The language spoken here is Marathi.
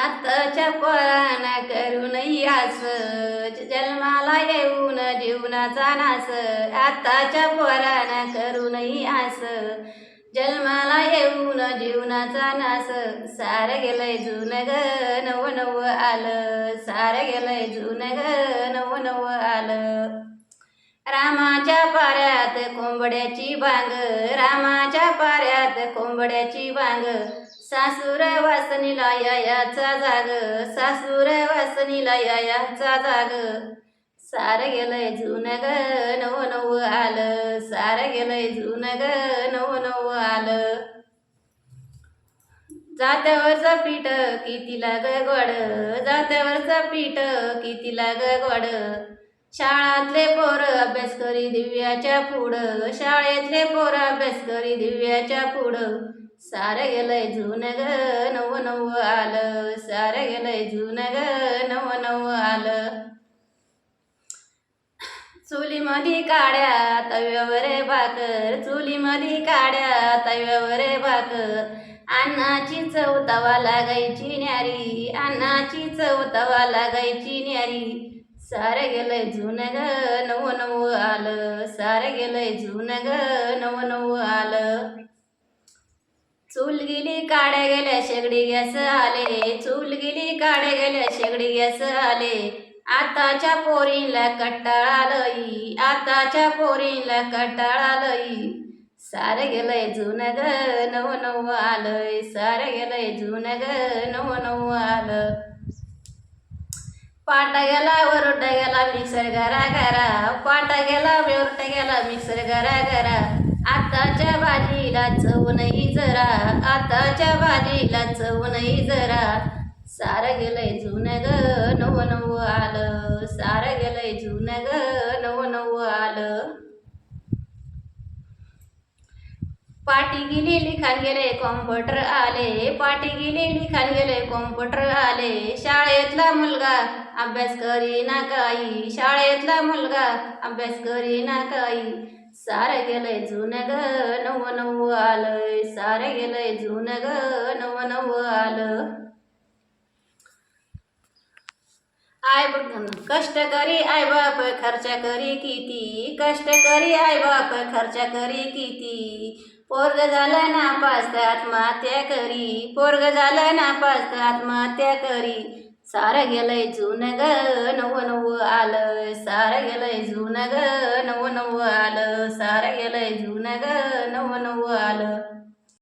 आताच्या पोरांना करू यास जन्माला येऊन जीवनाचा नास. आताच्या पोरांना करून यास जन्माला येऊन जीवनाचा नास. सार गेलंय जुन ग नव नव आलं. सार गेलंय जुन ग नव नव आलं. रामाच्या पाऱ्यात कोंबड्याची बांग रामाच्या पाऱ्यात कोंबड्याची बांग सासूर वासनीला यायाचा जाग सासूर वासनीला यायाचा जाग. सार गेलंय जुन ग नव नव आलं. सार गेलंय जुन ग नव नव आलं. जात्यावरचं पीठ किती लाग गोड? जात्यावरचा पीठ किती लाग गोड? शाळातले पोर अभ्यास करी दिव्याच्या पुढं. शाळेतले पोर अभ्यास करी दिव्याच्या पुढं. सारं गेलंय जुन ग नव नव आलं सारं गेलंय जुन ग नव नव आलं चुलीमध्ये काड्या तव्यावर भाकर चुलीमध्ये काड्या तव्यावर भाकर अन्नाची चव तवा लागायची न्यारी अन्नाची चव तवा लागायची न्यारी सारं गेलंय जुन ग नव नव आलं सारं गेलंय जुन ग नव नव आलं चूल गेली काड्या गेल्या शेगडी गॅस आले. चूल गेली काड्या गेल्या शेगडी गॅस आले. आताच्या पोरीला कट्टाळालई आताच्या पोरीला लई सारं गेलंय जुन ग नव नव आलंय. सारं गेलंय जुन ग नव नव आलं. पाटा गेला वरोटा गेला मिक्सर घरा घरा पाटा गेला वरोटा गेला मिक्सर घरा घरा आताच्या भाजीला चव नाही जरा आताच्या भाजीला चव नाही जरा सारं गेलंय जुन ग नव नव आलं. सारं गेलंय जुन ग नव नव आलं. पाठी गेली लिखाण गेले कॉम्प्युटर आले पाठी गेली लिखाण गेले कॉम्प्युटर आले. शाळेतला मुलगा अभ्यास करी ना काही शाळेतला मुलगा अभ्यास करी ना काही. सारं गेलंय जुन ग नव नव आलंय सारं गेलंय जुन ग नव नव आलं. आय कष्ट करी आय बाप खर्च करी किती? कष्ट करी आय बाप खर्च करी किती? पोरग झालं नापास तर आत्महत्या करी. पोरग झालं नापास तर आत्महत्या करी. सारं गेलंय जुन ग नवं नवं आलं. सारं गेलंय जुन ग नवं नवं आलं. सारं गेलंय जुन ग नवं नवं आलं.